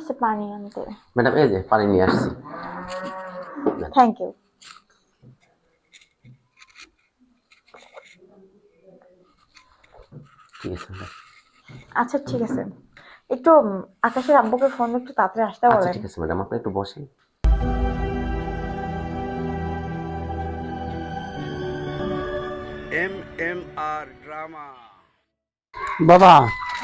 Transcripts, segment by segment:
কিছু পানি আনতে। ম্যাডাম এই যে পানি নিয়ে আসছি। থ্যাংক ইউ ঠিক আছে আচ্ছা ঠিক আছে। একটু আকাশের আব্বুকে ফোন একটু তাড়াতাড়ি আসতে আচ্ছা বলেন। ঠিক আছে ম্যাডাম আপনি একটু বসেন। এম এম আর ড্রামা বাবা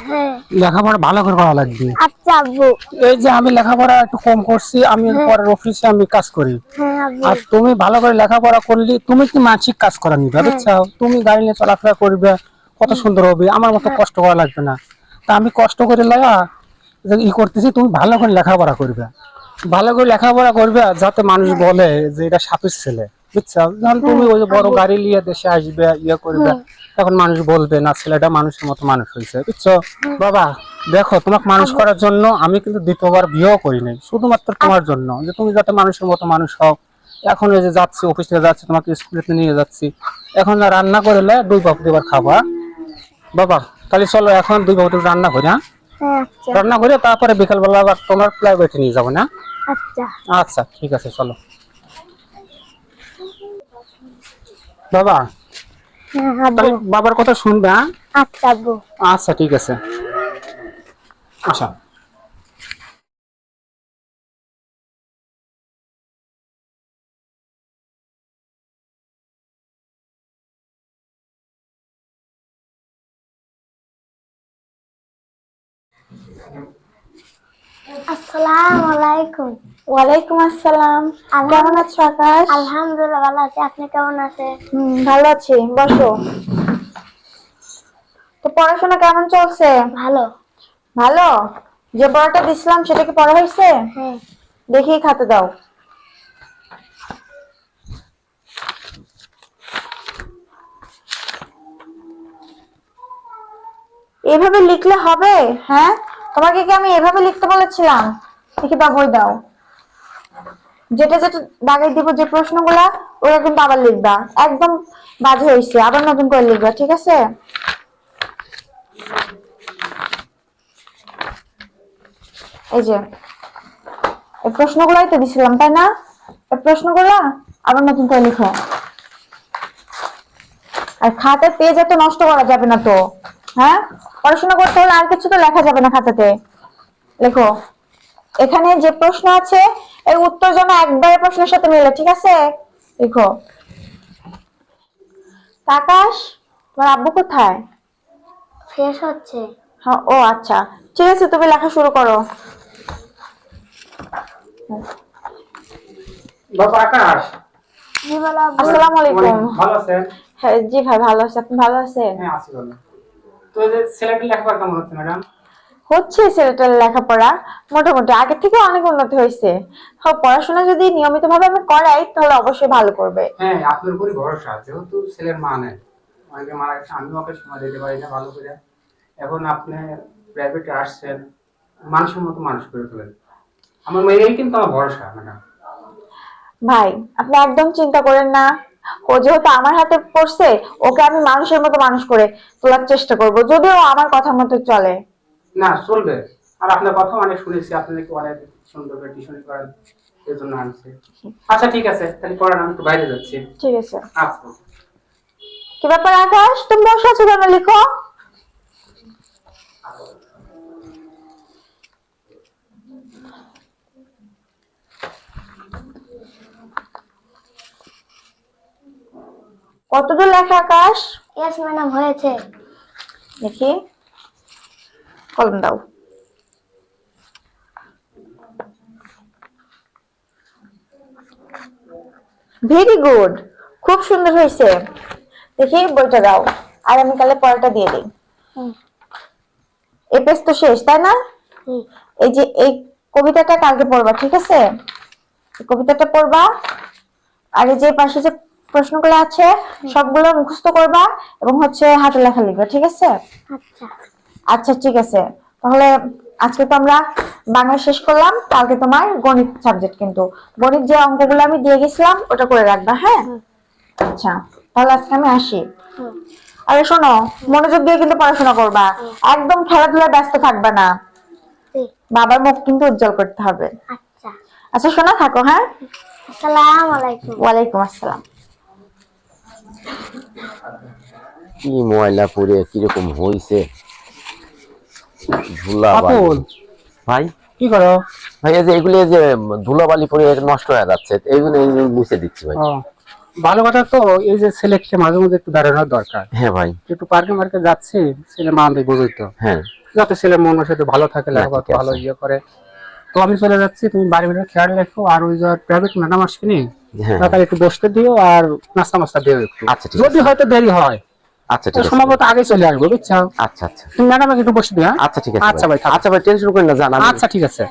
হ্যাঁ। লেখাপড়া ভালো করে করা লাগবে। আচ্ছা আব্বু। এই যে আমি লেখাপড়া একটু কম করছি আমি পরের অফিসে আমি কাজ করি। হ্যাঁ আর তুমি ভালো করে লেখাপড়া করলে তুমি কি মানসিক কাজ করা নিবে? বুঝছ? তুমি গাড়ি নিয়ে চলাফেরা করবে কত সুন্দর হবে আমার মতো কষ্ট করা লাগবে না। তা আমি কষ্ট করে লাগা ই করতেছি তুমি ভালো করে লেখাপড়া করবে। ভালো করে লেখাপড়া করবে যাতে মানুষ বলে যে এটা সাপের ছেলে। বুঝছ? যখন তুমি ওই যে বড় গাড়ি নিয়ে দেশে আসবে ইয়ে করবে তখন মানুষ বলবে না ছেলেটা মানুষের মতো মানুষ হয়েছে। বুঝছ? বাবা দেখো তোমাকে মানুষ করার জন্য আমি কিন্তু দ্বিতীয়বার বিয়েও করি নাই শুধুমাত্র তোমার জন্য। যে তুমি যাতে মানুষের মতো মানুষ হও। এখন এই যে যাচ্ছি অফিস থেকে যাচ্ছি তোমাকে স্কুলে নিয়ে যাচ্ছি। এখন না রান্না করলে দুই বাপ এবার খাবা বাবা তাহলে চলো এখন দুই বাপ রান্না করি হ্যাঁ? হ্যাঁ আচ্ছা। রান্না করে তারপরে বিকালবেলা আবার তোমার প্রাইভেটে নিয়ে যাব না? আচ্ছা। আচ্ছা ঠিক আছে চলো। বাবা? হ্যাঁ তাহলে বাবার কথা শুনবে হ্যাঁ? আচ্ছা আব্বু। আচ্ছা ঠিক আছে। আচ্ছা আসসালামু আলাইকুম। ওয়ালাইকুম আসসালাম। কেমন আছো আকাশ? আলহামদুলিল্লাহ ভালো আছি। আপনি কেমন আছেন? ভালো আছি। বসো। তো পড়াশোনা কেমন চলছে? ভালো। ভালো? যে পড়াটা দিছিলাম সেটা কি পড়া হয়েছে? হ্যাঁ। দেখি খাতে দাও। এভাবে লিখলে হবে? হ্যাঁ। তোমাকে কি আমি এভাবে লিখতে বলেছিলাম? দেখি বা বই দাও। যেটা যেটা দাগাই দিব যে প্রশ্নগুলা, ওরা কিন্তু আবার লিখবা। একদম বাজে হয়েছে আবার নতুন করে লিখবা, ঠিক আছে? এই যে, এই প্রশ্নগুলাই তো দিছিলাম, তাই না? এই প্রশ্নগুলা আবার নতুন করে লিখো। আর খাতার পেজ এত নষ্ট করা যাবে না তো হ্যাঁ? পড়াশোনা করতে হলে আর কিছু তো লেখা যাবে না খাতাতে। লেখো। এখানে যে প্রশ্ন আছে এর উত্তর যেন একবারে প্রশ্নের সাথে মিলে ঠিক আছে? লিখো। আকাশ তোমার আব্বু কোথায়? শেষ হচ্ছে। হ্যাঁ ও আচ্ছা। ঠিক আছে তুমি লেখা শুরু করো। বাবা আকাশ। জি বলো আসসালামু আলাইকুম। ভালো আছেন? হ্যাঁ জি ভাই ভালো আছে। আপনি ভালো আছেন? হ্যাঁ আছি ভালো। তো এই যে ছেলেটির লেখাপড়া কেমন হচ্ছে ম্যাডাম? হচ্ছে ছেলেটার লেখাপড়া? মোটামুটি আগে থেকে অনেক উন্নতি হয়েছে। হ্যাঁ পড়াশোনা যদি নিয়মিত ভাবে আমি করাই তাহলে অবশ্যই ভালো করবে। হ্যাঁ আপনার উপরই ভরসা যেহেতু ছেলের মা নেই। অনেকে মারা গেছে আমিও ওকে সময় দিতে পারি না ভালো করে। এখন আপনি প্রাইভেটে আসছেন মানুষের মতো মানুষ করে তোলেন আমার মেয়েই কিন্তু আমার ভরসা ম্যাডাম ভাই আপনি একদম চিন্তা করেন না। ও যেহেতু আমার হাতে পড়ছে ওকে আমি মানুষের মতো মানুষ করে তোলার চেষ্টা করব যদিও আমার কথা মতো চলে। না চলবে। আর আপনার কথা অনেক শুনেছি আপনি নাকি অনেক সুন্দর করে টিউশন করেন এই জন্য আনছি। আচ্ছা ঠিক আছে তাহলে করেন আমি একটু বাইরে যাচ্ছি। ঠিক আছে। আচ্ছা কি ব্যাপার আকাশ? তুমি বসে আছো কেন? লিখো। কতদূর লেখা আকাশ? ইয়েস ম্যাডাম হয়েছে। দেখি। কলম দাও। ভেরি গুড খুব সুন্দর হয়েছে। দেখি বইটা দাও। আর আমি কালে পড়াটা দিয়ে দিই। এই পেজ তো শেষ তাই না? এই যে এই কবিতাটা কালকে পড়বা ঠিক আছে? কবিতাটা পড়বা। আর এই যে পাশে যে প্রশ্নগুলো আছে সবগুলো মুখস্থ করবা এবং হচ্ছে হাতে লেখা লিখবা ঠিক আছে? আচ্ছা। আচ্ছা ঠিক আছে। তাহলে আজকে তো আমরা বাংলা শেষ করলাম। কালকে তোমার গণিত সাবজেক্ট কিন্তু। গণিত যে অঙ্কগুলো আমি দিয়ে গেছিলাম ওটা করে রাখবা হ্যাঁ? আচ্ছা তাহলে আজকে আমি আসি। আরে শোনো মনোযোগ দিয়ে কিন্তু পড়াশোনা করবা। একদম খেলাধুলায় ব্যস্ত থাকবা না। বাবার মুখ কিন্তু উজ্জ্বল করতে হবে। আচ্ছা। আচ্ছা শোনা থাকো হ্যাঁ? আসসালামু আলাইকুম। ওয়ালাইকুম আসসালাম। কি ময়লা পরে কীরকম হইছে? ধুলাবালি অতুল ভাই? কি করো? ভাই এই যে এগুলি যে ধুলাবালি পরে নষ্ট হয়ে যাচ্ছে এইগুলো এইগুলো মুছে দিচ্ছি ভাই। ভালো কথা তো এই যে ছেলেকে মাঝে মধ্যে একটু দাঁড়ানোর দরকার। হ্যাঁ ভাই। একটু পার্কে মার্কে যাচ্ছি ছেলে মা আমাদের বুঝই তো হ্যাঁ। যাতে ছেলে মন সাথে ভালো থাকে লেখাপড়া ভালো ইয়ে করে। তো আমি চলে যাচ্ছি তুমি বাড়ি বাড়ি খেয়াল রাখো আর ওই যে প্রাইভেট ম্যাডাম আসবেনি হ্যাঁ। তাড়াতাড়ি একটু বসতে দিও আর নাস্তা মাস্তা দিও একটু। আচ্ছা, যদি হয়তো দেরি হয়। আচ্ছা ঠিক আছে। সম্ভবত আগে চলে আসব বুঝছ? আচ্ছা আচ্ছা। তুমি ম্যাডামকে একটু বসে দিও হ্যাঁ? আচ্ছা ঠিক আছে আচ্ছা ভাই, আচ্ছা ভাই টেনশন করেন না জান আচ্ছা ঠিক আছে।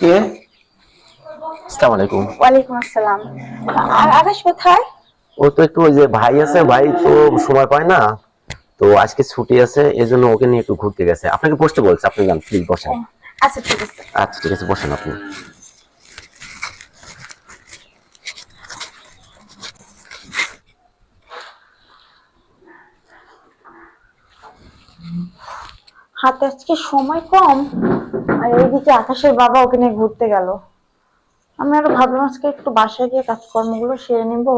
কে? আসসালামু আলাইকুম। ওয়ালাইকুম আসসালাম। আর আকাশ কোথায়? ও তো একটু ওই যে ভাই আছে ভাই তো সময় পায় না। তো আজকে ছুটি আছে এজন্য ওকে নিয়ে একটু ঘুরতে গেছে। আপনাকে বসতে বলছে আপনি যান প্লিজ বসেন। আচ্ছা ঠিক আছে। আচ্ছা ঠিক আছে বসেন আপনি। হাতে আজকে সময় কম আর এইদিকে আকাশের বাবা ওকে নিয়ে ঘুরতে গেল। আমি আরও ভাবলাম আজকে একটু বাসায় গিয়ে কাজকর্মগুলো সেরে নিব।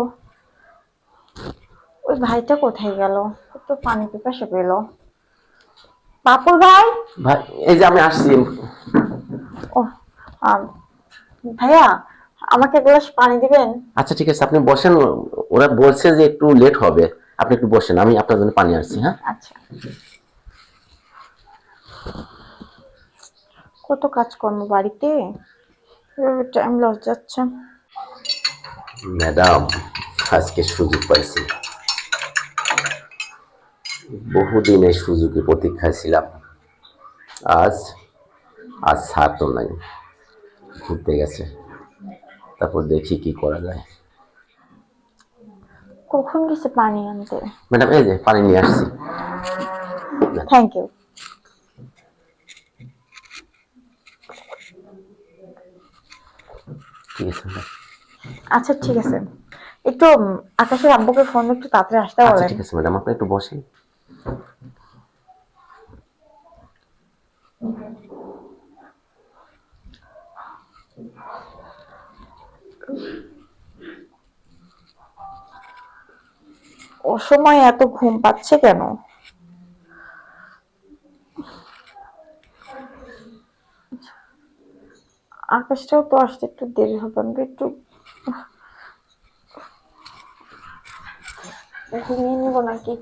ওই ভাইটা কোথায় গেল? একটু পানি পিপাসা পেল। বাপুর ভাই? ভাই এই যে আমি আসছি। ও ভাইয়া আমাকে এক গ্লাস পানি দিবেন? আচ্ছা ঠিক আছে আপনি বসেন। ওরা বলছে যে একটু লেট হবে। আপনি একটু বসেন আমি আপনার জন্য পানি আসছি হ্যাঁ? আচ্ছা। কত কাজকর্ম বাড়িতে? টাইম লস যাচ্ছে। ম্যাডাম আজকে সুযোগ পাইছি। বহুদিন এই সুযোগে প্রতীক্ষায় ছিলাম। আজ আজ ছাড় তো নাই। ঘুরতে গেছে। তারপর দেখি কি করা যায়। কখন গেছে পানি আনতে? ম্যাডাম এই যে পানি নিয়ে আসছি। থ্যাংক ইউ ঠিক আছে ম্যাডাম আচ্ছা ঠিক আছে। একটু আকাশের আব্বুকে ফোন একটু তাড়াতাড়ি আসতে আচ্ছা বলেন। ঠিক আছে ম্যাডাম আপনি একটু বসেন। অসময়ে এত ঘুম পাচ্ছে কেন? আকাশটাও তো আসতে একটু দেরি হবে আমাকে একটু ঘুমিয়ে নিব নাকি?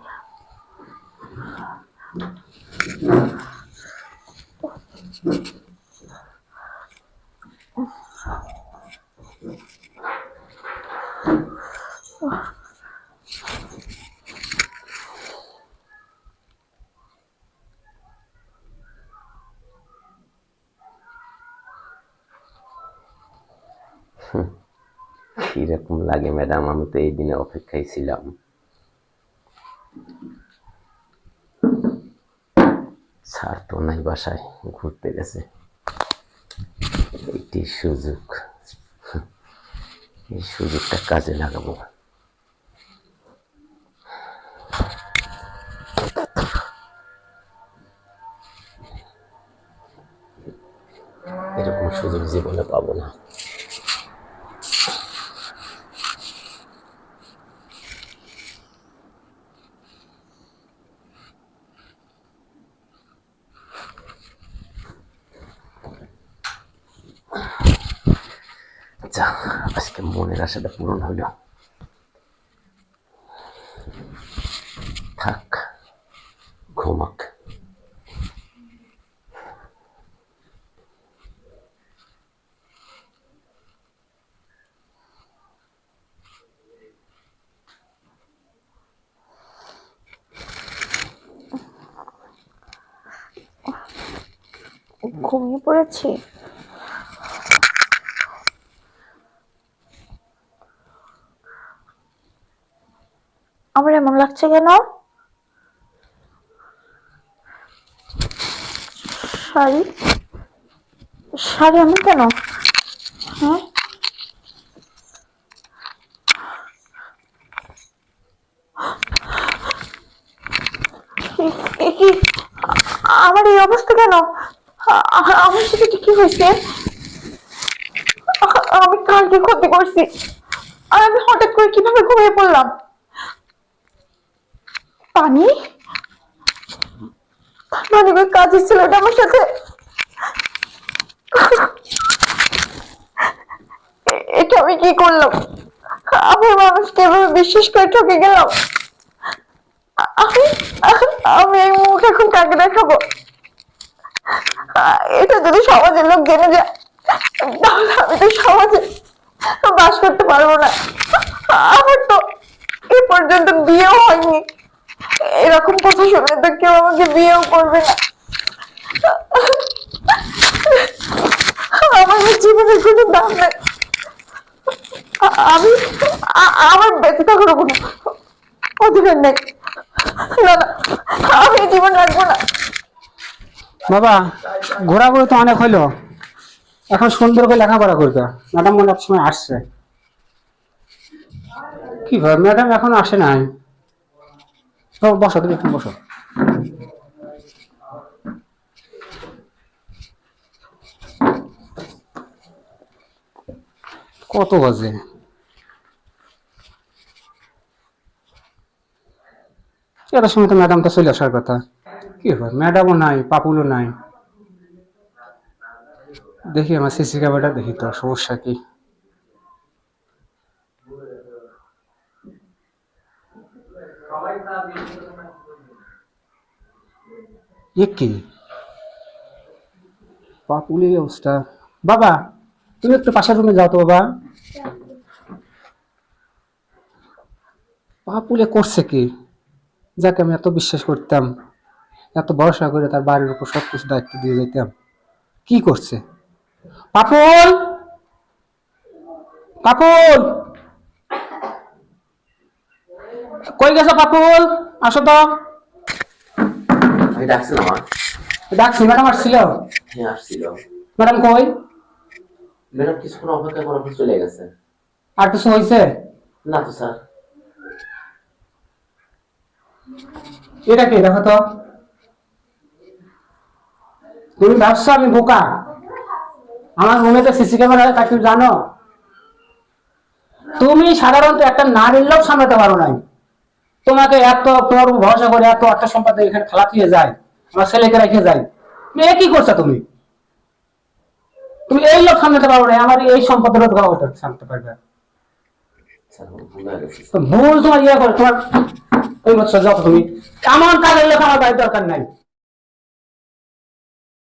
কীরকম লাগে, ম্যাডাম, আমি তো এই দিনে অপেক্ষায় ছিলাম। স্যার তো নাই বাসায়, ঘুরতে গেছে। এইটি সুযোগ। এই সুযোগটা কাজে লাগাবো। এরকম সুযোগ জীবনে পাবো না। আচ্ছা আজকে মনের আশাটা পূরণ হইল। থাক ঘুমাক। ঘুমিয়ে পড়েছি? এমন লাগছে কেন? শাড়ি? শাড়ি আমি কেন? হ্যাঁ আমার এই অবস্থা কেন? আমার সাথে কি হয়েছে? আমি কালকে ক্ষতি করছি। আর আমি হঠাৎ করে কীভাবে ঘুমিয়ে পড়লাম? পানি? মানে ওই কাজের ছেলেটা আমার সাথে? এটা আমি কি করলাম? আমি মানুষকে এভাবে বিশ্বাস করে ঠকে গেলাম? আমি এই মুখ এখন কাকে দেখাবো? এটা যদি সমাজের লোক জেনে যায়, তাহলে আমি তো সমাজে বাস করতে পারব না। আমার তো এ পর্যন্ত বিয়েও হয়নি। এরকম কথা শুনে তো কেউ আমাকে বিয়েও করবে না। আমার জীবনের কোনো দাম নেই। আমি আমার বেঁচে থাকার কোনো অধিকার নেই। না আমি জীবন রাখব না। বাবা, ঘোরাঘুরি তো অনেক হইল। এখন সুন্দর করে লেখাপড়া করবে। ম্যাডাম মনে সময় আসছে। কি ভাই ম্যাডাম এখন আসে নাই? কত বাজে? এত সময় তো ম্যাডাম তো চলে আসার কথা। কি ব্যাপার? ম্যাডামও নাই, পাপুলও নাই। দেখি আমার সিসি ক্যামেরাটা, দেখি তো সমস্যা কি। কি পাপুলের এই অবস্থা? বাবা, তুমি একটু পাশের রুমে যাও তো, বাবা। পাপুলে করছে কি? যাকে আমি এত বিশ্বাস করতাম, এত ভরসা করে তার বাড়ির উপর সব কিছু দায়িত্ব দিয়ে যেতাম কি করছে? পাপুল পাপুল কই গেছো পাপুল আসো তো। আমি ডাকছিলাম আমার ডাকছি ম্যাডাম আসছিল? হ্যাঁ আসছিল। ম্যাডাম কই? ম্যাডাম কিছুক্ষণ অপেক্ষা করার পর চলে গেছে। আর কিছু হয়েছে না তো স্যার। এটা কি দেখো তো। তুমি ভাবছ আমি বোকা? আমার রুমে তো সিসি ক্যামেরা তা তুমি জানো? তুমি সাধারণত একটা নারীর লোক সামলাতে পারো নাই। তোমাকে এত, তোমার ভরসা করে এত অর্থ সম্পদ এখানে খেলা দিয়ে যায় আমার ছেলেকে রেখে যায়। তুমি কি করছ তুমি? তুমি এই লোক সামলাতে পারবে আমার এই সম্পদের রোধ সামলাতে পারবে। ভুল তোমার ইয়ে করে, তোমার ওই বছর যত তুমি। এমন কাজের লোক আমার বাড়ির দরকার নাই।